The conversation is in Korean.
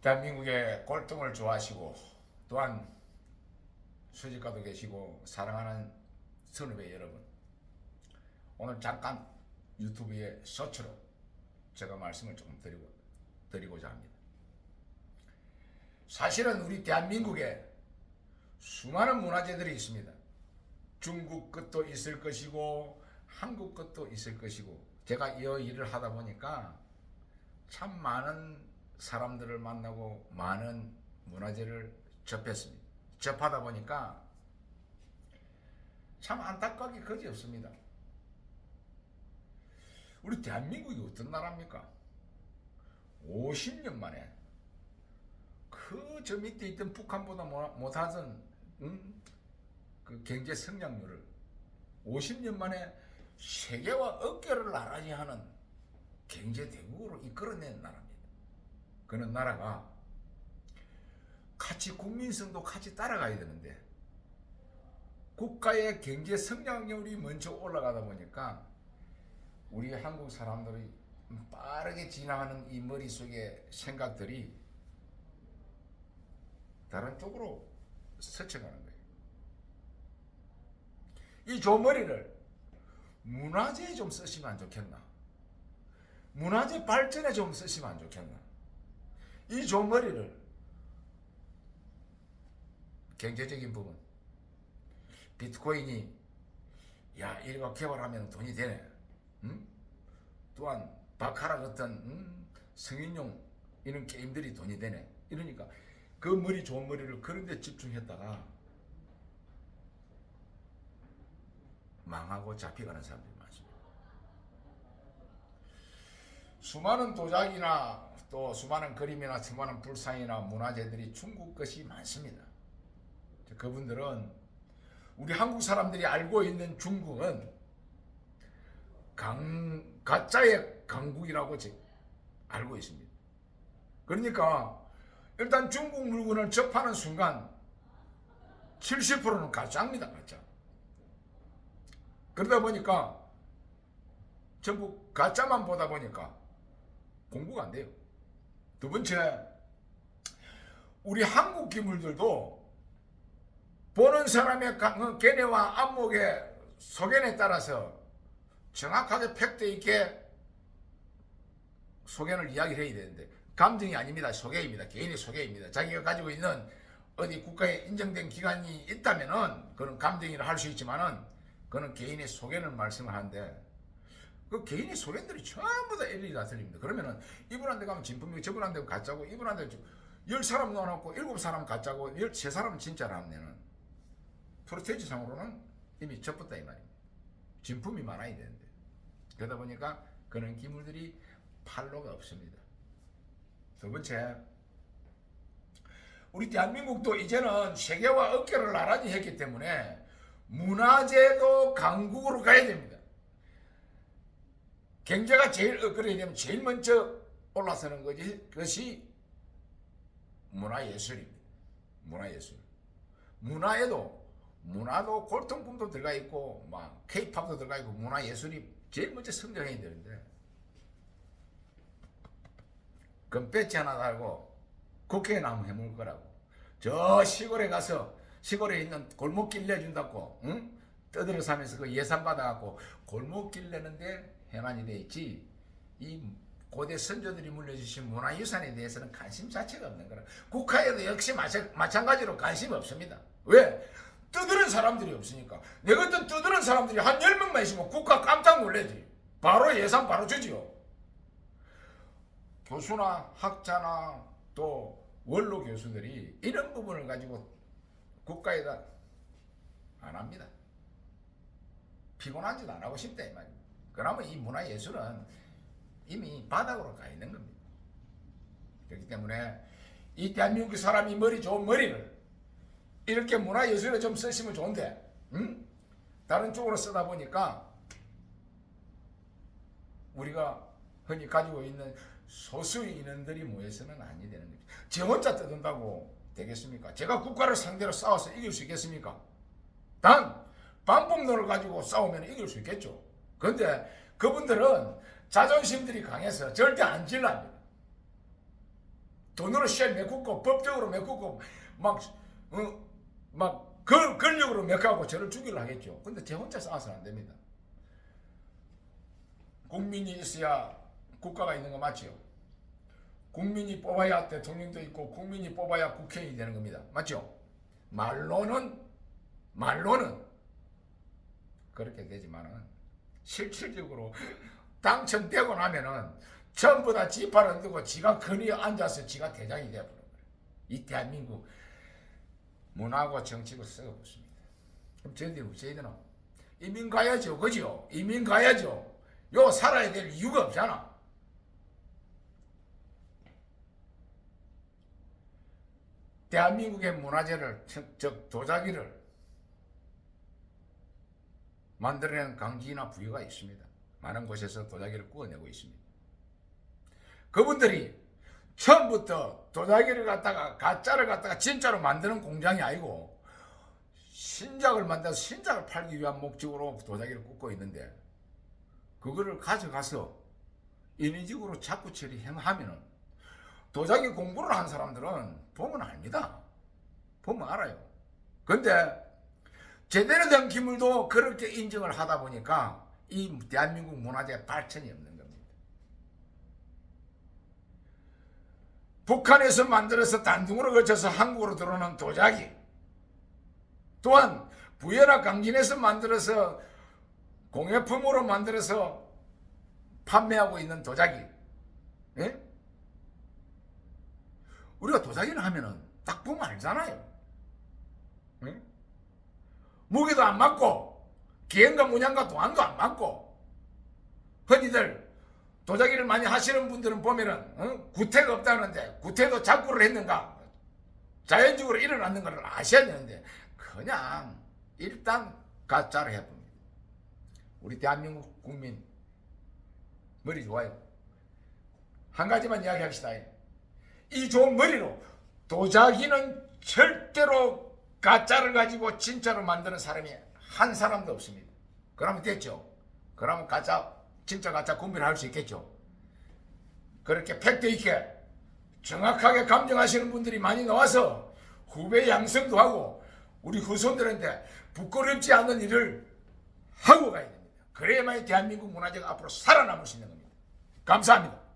대한민국의 골동을 좋아하시고 또한 수집가도 계시고 사랑하는 선후배 여러분 오늘 잠깐 유튜브에 서치로 제가 말씀을 조금 드리고, 드리고자 합니다. 사실은 우리 대한민국에 수많은 문화재들이 있습니다. 중국 것도 있을 것이고 한국 것도 있을 것이고 제가 이 일을 하다 보니까 참 많은 사람들을 만나고 많은 문화재를 접했습니다. 접하다 보니까 참 안타깝게 거지 없습니다. 우리 대한민국이 어떤 나라입니까? 50년 만에 그 저 밑에 있던 북한보다 뭐, 못하던 음? 그 경제 성장률을 50년 만에 세계와 어깨를 나란히 하는 경제 대국으로 이끌어낸 나라입니다. 그런 나라가 같이 국민성도 같이 따라가야 되는데 국가의 경제 성장률이 먼저 올라가다 보니까 우리 한국 사람들이 빠르게 지나가는 이 머릿속의 생각들이 다른 쪽으로 스쳐가는 거예요. 이 조머리를 문화재에 좀 쓰시면 안 좋겠나? 문화재 발전에 좀 쓰시면 안 좋겠나? 이 조머리를 경제적인 부분 비트코인이 야 이거 개발하면 돈이 되네. 음? 또한 바카라 같은 음? 성인용 이런 게임들이 돈이 되네. 이러니까 그 머리 좋은 머리를 그런 데 집중했다가 망하고 잡혀가는 사람들이 많습니다. 수많은 도자기나 또 수많은 그림이나 수많은 불상이나 문화재들이 중국 것이 많습니다. 그분들은 우리 한국 사람들이 알고 있는 중국은 강, 가짜의 강국이라고 지- 알고 있습니다. 그러니까 일단 중국 물건을 접하는 순간 70%는 가짜입니다. 가짜. 그러다 보니까 전부 가짜만 보다 보니까 공부가 안 돼요. 두 번째, 우리 한국 기물들도 보는 사람의 가- 어, 견해와 안목의 소견에 따라서 정확하게 팩트 있게 소견을 이야기를 해야 되는데 감정이 아닙니다. 소개입니다. 개인의 소개입니다. 자기가 가지고 있는 어디 국가에 인정된 기관이 있다면은 그런 감정이라 할 수 있지만은 그는 개인의 소견을 말씀을 하는데 그 개인의 소견들이 전부 다 일일이 다 틀립니다. 그러면은 이분한테 가면 진품이고 저분한테 가짜고 이분한테 열 사람 넣어놓고 일곱 사람 가짜고 열세 사람은 진짜라면은 프로테이지 상으로는 이미 접었다 이 말입니다. 진품이 많아야 되는데 그러다 보니까 그런 기물들이 팔로가 없습니다. 두 번째, 우리 대한민국도 이제는 세계와 어깨를 나란히 했기 때문에 문화재도 강국으로 가야 됩니다. 경제가 제일 업그레이드 되면 제일 먼저 올라서는 것이, 것이 문화예술입니다. 문화예술. 문화에도 문화도 골동품도 들어가 있고 막 케이팝도 들어가 있고 문화예술이 제일 먼저 성장해야 되는데 그럼 배지 하나 달고 국회에 나무 해먹을 거라고 저 시골에 가서 시골에 있는 골목길 내준다고 응? 떠들어 사면서 그 예산 받아갖고 골목길 내는데 해만이 돼 있지 이 고대 선조들이 물려주신 문화유산에 대해서는 관심 자체가 없는 거라 국가에도 역시 마찬, 마찬가지로 관심 없습니다 왜? 떠드는 사람들이 없으니까 내 같은 떠드는 사람들이 한 10명만 있으면 국가 깜짝 놀래지 바로 예산 바로 주지요 교수나 학자나 또 원로 교수들이 이런 부분을 가지고 국가에다 안 합니다. 피곤한 짓 안 하고 싶다 이 말입니다. 그러면 이 문화예술은 이미 바닥으로 가 있는 겁니다. 그렇기 때문에 이 대한민국 사람이 머리 좋은 머리를 이렇게 문화예술에 좀 쓰시면 좋은데 응? 다른 쪽으로 쓰다 보니까 우리가 흔히 가지고 있는 소수의 인원들이 모여서는 아니 되는 거죠. 제 혼자 떠든다고 되겠습니까? 제가 국가를 상대로 싸워서 이길 수 있겠습니까? 단 방법론을 가지고 싸우면 이길 수 있겠죠. 그런데 그분들은 자존심들이 강해서 절대 안 질랍니다. 돈으로 시에 메꾸고 법적으로 메꾸고 막 어, 막 권, 권력으로 메꾸고 저를 죽이려 하겠죠. 근데 제 혼자 싸워서는 안 됩니다. 국민이 있어야 국가가 있는 거 맞죠? 국민이 뽑아야 대통령도 있고 국민이 뽑아야 국회의원이 되는 겁니다. 맞죠? 말로는 말로는 그렇게 되지만은 실질적으로 당선되고 나면은 전부 다 지파를 두고 지가 근위에 앉아서 지가 대장이 되어버린 거예요. 이 대한민국 문화고 정치고 썩어붙습니다. 그럼 저희들이 어째야 되나? 이민 가야죠. 그죠? 이민 가야죠. 요 살아야 될 이유가 없잖아. 대한민국의 문화재를 즉- 즉 도자기를 만들어내는 강지나 부여가 있습니다. 많은 곳에서 도자기를 구워내고 있습니다. 그분들이 처음부터 도자기를 갖다가 가짜를 갖다가 진짜로 만드는 공장이 아니고 신작을 만들어서 신작을 팔기 위한 목적으로 도자기를 굽고 있는데 그거를 가져가서 인위적으로 자꾸 처리하면은 도자기 공부를 한 사람들은 보면 압니다. 보면 알아요. 근데 제대로 된 기물도 그렇게 인정을 하다 보니까 이 대한민국 문화재 발전이 없는 겁니다. 북한에서 만들어서 단둥으로 거쳐서 한국으로 들어오는 도자기 또한 부여나 강진에서 만들어서 공예품으로 만들어서 판매하고 있는 도자기 예? 우리가 도자기를 하면은 딱 보면 알잖아요 예? 무게도 안 맞고 기행과 문양과 도안도 안 맞고 흔히들 도자기를 많이 하시는 분들은 보면은 어? 구태가 없다는데 구태도 작구를 했는가 자연적으로 일어났는 걸 아셔야 되는데 그냥 일단 가짜를 해봅니다. 우리 대한민국 국민 머리 좋아요. 한 가지만 이야기합시다. 이 좋은 머리로 도자기는 절대로 가짜를 가지고 진짜로 만드는 사람이 한 사람도 없습니다. 그러면 됐죠. 그러면 가짜, 진짜 가짜 구별을 할 수 있겠죠. 그렇게 팩트 있게 정확하게 감정하시는 분들이 많이 나와서 후배 양성도 하고 우리 후손들한테 부끄럽지 않은 일을 하고 가야 됩니다. 그래야만 대한민국 문화재가 앞으로 살아남을 수 있는 겁니다. 감사합니다.